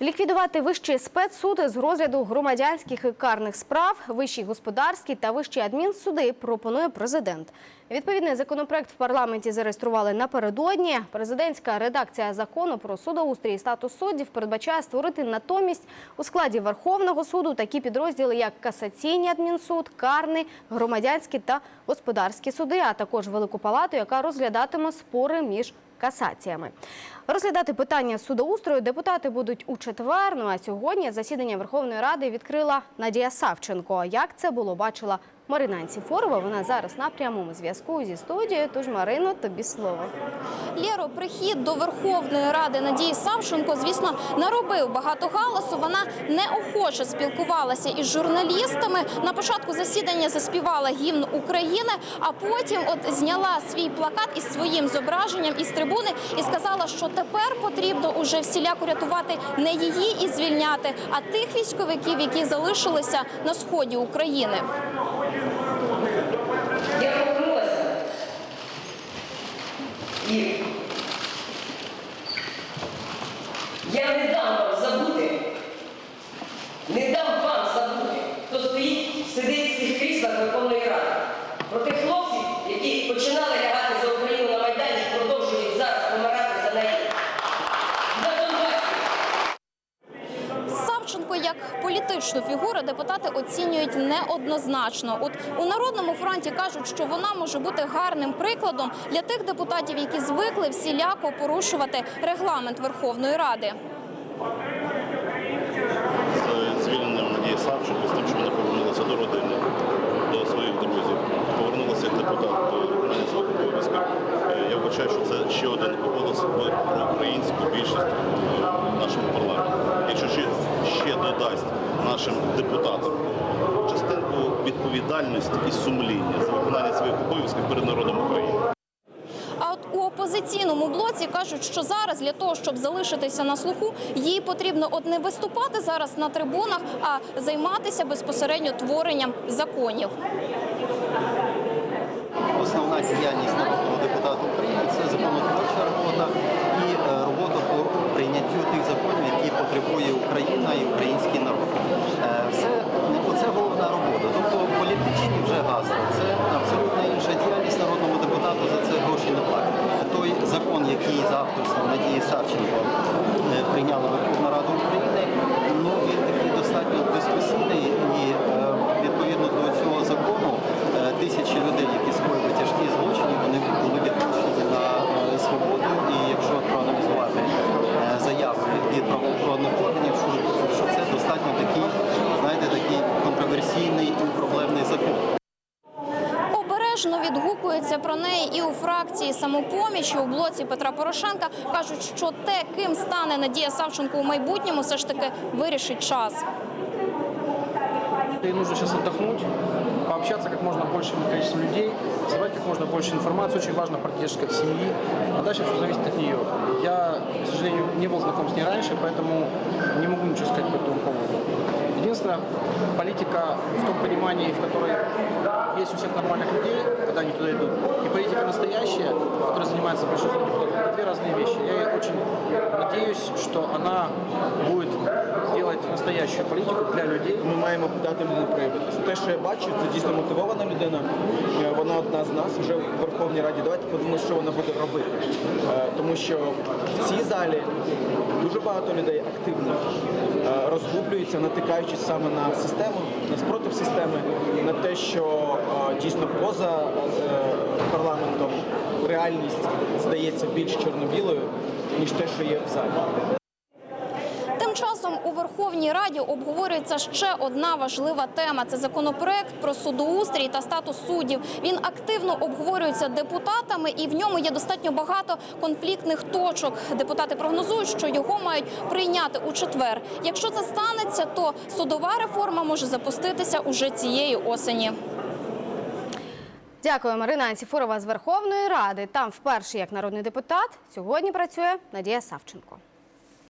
Ліквідувати вищі спецсуди з розгляду громадянських і карних справ, вищі господарські та вищі адмінсуди пропонує президент. Відповідний законопроект в парламенті зареєстрували напередодні. Президентська редакція закону про судоустрій і статус суддів передбачає створити натомість у складі Верховного суду такі підрозділи, як касаційний адмінсуд, карний, громадянські та господарські суди, а також велику палату, яка розглядатиме спори між касаціями. Розглядати питання судоустрою депутати будуть у четвер. Ну а сьогодні засідання Верховної Ради відкрила Надія Савченко. Як це було, бачила Марина Анціфорова. Вона зараз на прямому зв'язку зі студією. Тож, Марино, тобі слово. Лєро, прихід до Верховної Ради Надії Савченко, звісно, наробив багато галасу. Вона неохоче спілкувалася із журналістами. На початку засідання заспівала гімн України, а потім от зняла свій плакат із своїм зображенням із трибуни і сказала, що тепер потрібно уже всіляко рятувати не її і звільняти, а тих військовиків, які залишилися на сході України. Я повернулася і я не дам вам забути, не дам вам забути, хто стоїть, сидить в цих кріслах Верховної Ради. Про тих хлопців, які починали лягати за Україну на Майдані, і продовжують зараз помирати за неї. На Донбасі. Савченко як політичну фігуру депутати оцінюють неоднозначно. От у народному фронті кажуть, що вона може бути гарним прикладом для тих депутатів, які звикли всіляко порушувати регламент Верховної Ради. з звільненням Надії Савченко, з тим, що вона повернулася до родини, до своїх друзів, повернулася як депутат до виконання своїх обов'язків. Е, Я вважаю, що це ще один голос в проукраїнську більшість в нашому парламенті. Якщо ще, ще додасть нашим депутатам частинку відповідальності і сумління за виконання своїх обов'язків перед народом України. А от у опозиційному блоці кажуть, що зараз для того, щоб залишитися на слуху, їй потрібно от не виступати зараз на трибунах, а займатися безпосередньо творенням законів. Основна діяльність народного депутата України це законотворча робота і е, робота по прийняттю тих законів, які потребує Україна і український народ. Е, Все це головна робота. Тобто політичні вже гасла. Це абсолютно інша діяльність народному депутату за це гроші не платять. Той закон, який за авторством Надії Савченко е, прийняла Верховна Рада України, ну він такий достатньо дискусійний і е, відповідно до цього закону е, тисячі людей, які скоїли тяжкі злочини, вони були відпущені на е, свободу. І якщо проаналізувати е, заяви від правоохоронних органів, що, що це достатньо такий, знаєте, такий контроверсійний і проблемний закон. Обережно відгукується про неї і у фракції самопоміч, і у блоці Петра Порошенка кажуть, що те, ким стане Надія Савченко у майбутньому, все ж таки вирішить час. Ей нужно сейчас отдохнуть, пообщаться как можно большим количеством людей, собрать как можно больше информации. Очень важна поддержка семьи, а дальше все зависит от нее. Я, к сожалению, не был знаком с ней раньше, поэтому не могу ничего сказать по этому поводу. Единственное, политика в том понимании, в которой есть у всех нормальных людей, когда они туда идут, и политика настоящая, которой занимается большинство депутатов, это две разные вещи. Я очень надеюсь, что она будет делать настоящую политику для людей, Ми маємо дати йому проявитися. Те, що я бачу, це дійсно мотивована людина. Е, Вона одна з нас вже в Верховній Раді. Давайте подумаємо, що вона буде робити. Е, Тому що в цій залі дуже багато людей активних е, розгублюються, натикаючись саме на систему, на спротив системи, на те, що дійсно поза парламентом реальність здається більш чорно-білою, ніж те, що є в залі. У Верховній Раді обговорюється ще одна важлива тема. Це законопроект про судоустрій та статус суддів. Він активно обговорюється депутатами, і в ньому є достатньо багато конфліктних точок. Депутати прогнозують, що його мають прийняти у четвер. Якщо це станеться, то судова реформа може запуститися уже цієї осені. Дякую, Марина Анціфорова з Верховної Ради. Там вперше як народний депутат сьогодні працює Надія Савченко.